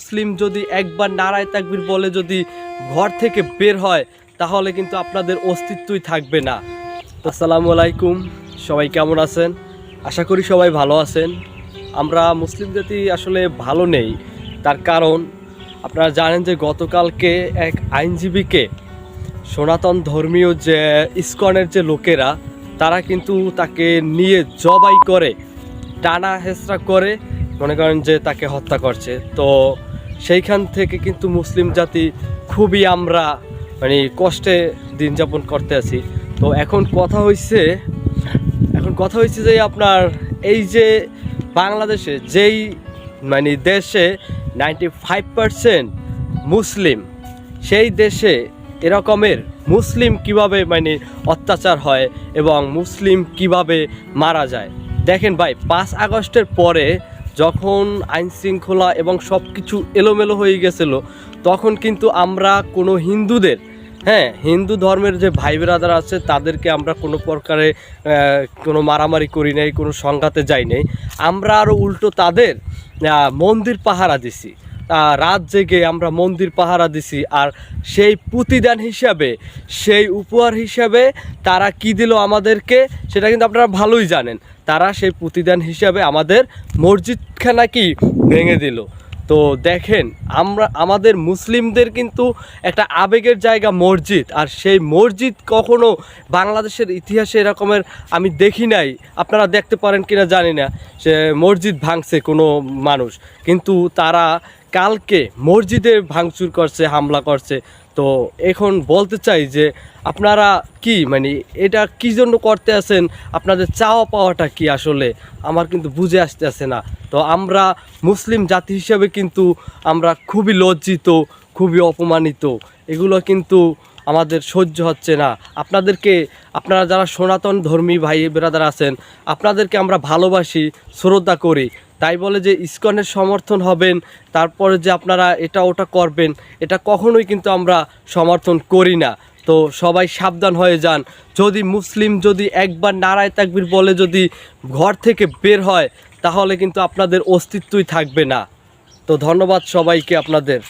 মুসলিম যদি একবার নারায় তাকবির বলে যদি ঘর থেকে বের হয়, তাহলে কিন্তু আপনাদের অস্তিত্বই থাকবে না। আসসালামু আলাইকুম, সবাই কেমন আছেন? আশা করি সবাই ভালো আছেন। আমরা মুসলিম জাতি আসলে ভালো নেই, তার কারণ আপনারা জানেন যে গতকালকে এক আইনজীবীকে, সনাতন ধর্মীয় যে ইস্কনের যে লোকেরা, তারা কিন্তু তাকে নিয়ে জবাই করে, টানা হেসরা করে, মনে করেন যে তাকে হত্যা করছে। তো সেইখান থেকে কিন্তু মুসলিম জাতি খুবই আমরা মানে কষ্টে দিন যাপন করতে আছি। তো এখন কথা হয়েছে এখন কথা হয়েছে যে আপনার এই যে বাংলাদেশে যেই মানে দেশে নাইনটি ফাইভ পারসেন্ট মুসলিম, সেই দেশে এরকমের মুসলিম কীভাবে মানে অত্যাচার হয় এবং মুসলিম কীভাবে মারা যায়। দেখেন ভাই, পাঁচ আগস্টের পরে যখন আইন শৃঙ্খলা এবং সব কিছু এলোমেলো হয়ে গেছিল, তখন কিন্তু আমরা কোনো হিন্দুদের হ্যাঁ হিন্দু ধর্মের যে ভাই ব্রাদার আছে, তাদেরকে আমরা কোনো প্রকারে কোনো মারামারি করি নাই, কোনো সংঘাতে যাই নাই। আমরা আরও উল্টো তাদের মন্দির পাহারা দিছি। রাত জেগে আমরা মন্দির পাহারা দিছি। আর সেই প্রতিদান হিসাবে, সেই উপহার হিসাবে তারা কি দিল আমাদেরকে, সেটা কিন্তু আপনারা ভালোই জানেন। তারা সেই প্রতিদান হিসাবে আমাদের মসজিদখানা কি ভেঙে দিল। তো দেখেন, আমরা, আমাদের মুসলিমদের কিন্তু একটা আবেগের জায়গা মসজিদ, আর সেই মসজিদ কখনো বাংলাদেশের ইতিহাসে এরকমের আমি দেখি নাই। আপনারা দেখতে পারেন কিনা জানি না, সে মসজিদ ভাঙছে কোনো মানুষ। কিন্তু তারা কালকে মসজিদে ভাঙচুর করছে, হামলা করছে। তো এখন বলতে চাই যে আপনারা কি মানে এটা কি জন্য করতে আছেন? আপনাদের চাওয়া পাওয়াটা কি আসলে? আমার কিন্তু বুঝে আসতে আসে না। তো আমরা মুসলিম জাতি হিসাবে কিন্তু আমরা খুবই লজ্জিত, খুবই অপমানিত। এগুলো কিন্তু আমাদের সহ্য হচ্ছে না। আপনাদেরকে, আপনারা যারা সনাতন ধর্মী ভাই বেরাদার আছেন, আপনাদেরকে আমরা ভালোবাসি, শ্রদ্ধা করি। তাই বলে যে ইস্কনের সমর্থন হবেন, তারপরে যে আপনারা এটা ওটা করবেন, এটা কখনোই কিন্তু আমরা সমর্থন করি না। তো সবাই সাবধান হয়ে যান। যদি মুসলিম যদি একবার নারায় তাকবির বলে যদি ঘর থেকে বের হয়, তাহলে কিন্তু আপনাদের অস্তিত্বই থাকবে না। তো ধন্যবাদ সবাইকে আপনাদের।